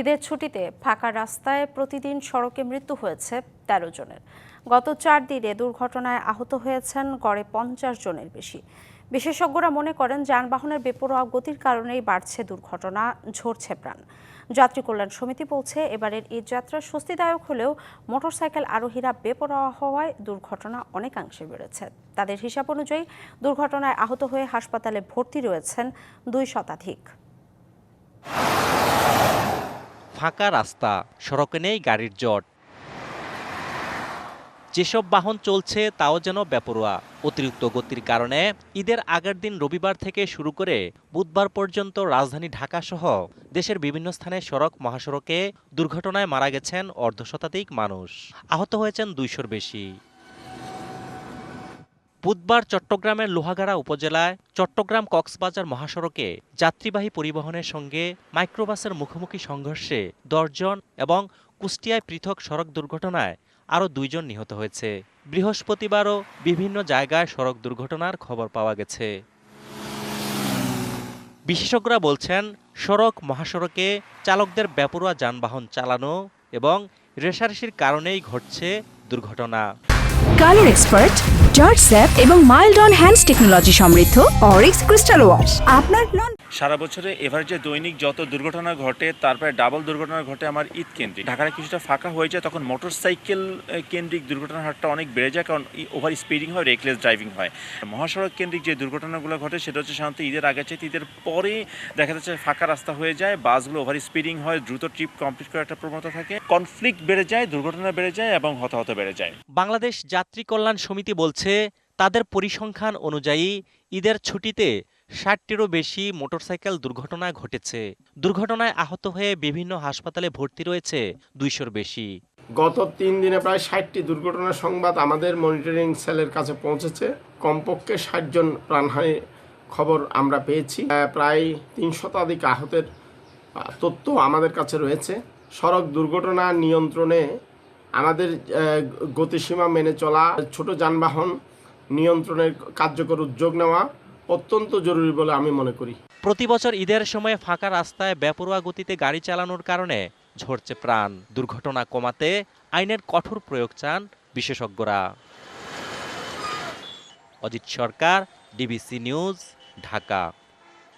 ঈদের ছুটিতে ফাঁকা রাস্তায় প্রতিদিন সড়কে মৃত্যু হয়েছে তেরো জনের। গত চার দিনে দুর্ঘটনায় আহত হয়েছেন গড়ে পঞ্চাশ জনের বেশি। বিশেষজ্ঞরা মনে করেন যানবাহনের বেপরোয়া গতির কারণেই বাড়ছে দুর্ঘটনা, ঝরছে প্রাণ। যাত্রী কল্যাণ সমিতি বলছে, এবারের ঈদ যাত্রা স্বস্তিদায়ক হলেও মোটরসাইকেল আরোহীরা বেপরোয়া হওয়ায় দুর্ঘটনা অনেকাংশে বেড়েছে। তাদের হিসাব অনুযায়ী দুর্ঘটনায় আহত হয়ে হাসপাতালে ভর্তি রয়েছেন দুই শতাধিক। ফাঁকা রাস্তা, সড়কে নেই গাড়ির জট। যেসব বাহন চলছে তাও যেন বেপরোয়া। অতিরিক্ত গতির কারণে ঈদের আগের দিন রবিবার থেকে শুরু করে বুধবার পর্যন্ত রাজধানী ঢাকা সহ দেশের বিভিন্ন স্থানে সড়ক, মহাসড়কে দুর্ঘটনায় মারা গেছেন অর্ধশতাধিক মানুষ। আহত হয়েছেন দুইশোর বেশি। বুধবার চট্টগ্রামের লোহাগাড়া উপজেলায় চট্টগ্রাম কক্সবাজার মহাসড়কে যাত্রীবাহী পরিবহনের সঙ্গে মাইক্রোবাসের মুখোমুখি সংঘর্ষে দশজন এবং কুষ্টিয়ায় পৃথক সড়ক দুর্ঘটনায় আরও দুইজন নিহত হয়েছে। বৃহস্পতিবারও বিভিন্ন জায়গায় সড়ক দুর্ঘটনার খবর পাওয়া গেছে। বিশেষজ্ঞরা বলছেন, সড়ক মহাসড়কে চালকদের বেপরোয়া যানবাহন চালানো এবং রেশারেশির কারণেই ঘটছে দুর্ঘটনা। এক্সপার্ট জর্জ স্যাপ এবং মাইল্ড অন হ্যান্ডস টেকনোলজি সমৃদ্ধ অরিক্স ক্রিস্টাল ওয়াশ আপনার সারা বছরে এভারেজে দৈনিক যত দুর্ঘটনা ঘটে তারপরে ডাবল দুর্ঘটনা ঘটে আমার ঈদ কেন্দ্রিক ঢাকায় কিছুটা ফাঁকা হয়ে যায়, তখন মোটর সাইকেল কেন্দ্রিক দুর্ঘটনার হারটা অনেক বেড়ে যায়, কারণ ওভার স্পিডিং হয় রেকলেস ড্রাইভিং হয়। মহাসড়ক কেন্দ্রিক যে দুর্ঘটনাগুলো ঘটে, সেটা হচ্ছে সাধারণত ঈদের আগে চাইতে ঈদের পরে দেখা যাচ্ছে ফাঁকা রাস্তা হয়ে যায়, বাসগুলো ওভার স্পিডিং হয়, দ্রুত ট্রিপ কমপ্লিট করার একটা প্রবণতা থাকে। কনফ্লিক্ট বেড়ে যায়, দুর্ঘটনা বেড়ে যায় এবং হতাহত বেড়ে যায়। বাংলাদেশ যাত্রী কল্যাণ সমিতি বলছে, তাদের পরিসংখ্যান অনুযায়ী ঈদের ছুটিতে ষাটটিরও বেশি মোটরসাইকেল দুর্ঘটনা ঘটেছে। দুর্ঘটনায় আহত হয়ে বিভিন্ন হাসপাতালে ভর্তি রয়েছে দুইশোর বেশি। গত তিন দিনে প্রায় ষাটটি দুর্ঘটনার সংবাদ আমাদের মনিটরিং সেলের কাছে পৌঁছেছে। কমপক্ষে ষাট জন প্রাণহানি খবর আমরা পেয়েছি। প্রায় তিন শতাধিক আহতের তথ্য আমাদের কাছে রয়েছে। সড়ক দুর্ঘটনা নিয়ন্ত্রণে আমাদের গতিসীমা মেনে চলা ছোট যানবাহন নিয়ন্ত্রণের কার্যকর উদ্যোগ নেওয়া অত্যন্ত জরুরি বলে আমি মনে করি। প্রতি বছর ঈদের সময় ফাঁকা রাস্তায় বেপরোয়া গতিতে গাড়ি চালানোর কারণে ঝরছে প্রাণ। দুর্ঘটনা কমাতে আইনের কঠোর প্রয়োগ চান বিশেষজ্ঞরা। Ajit Sarkar, DBC news, Dhaka.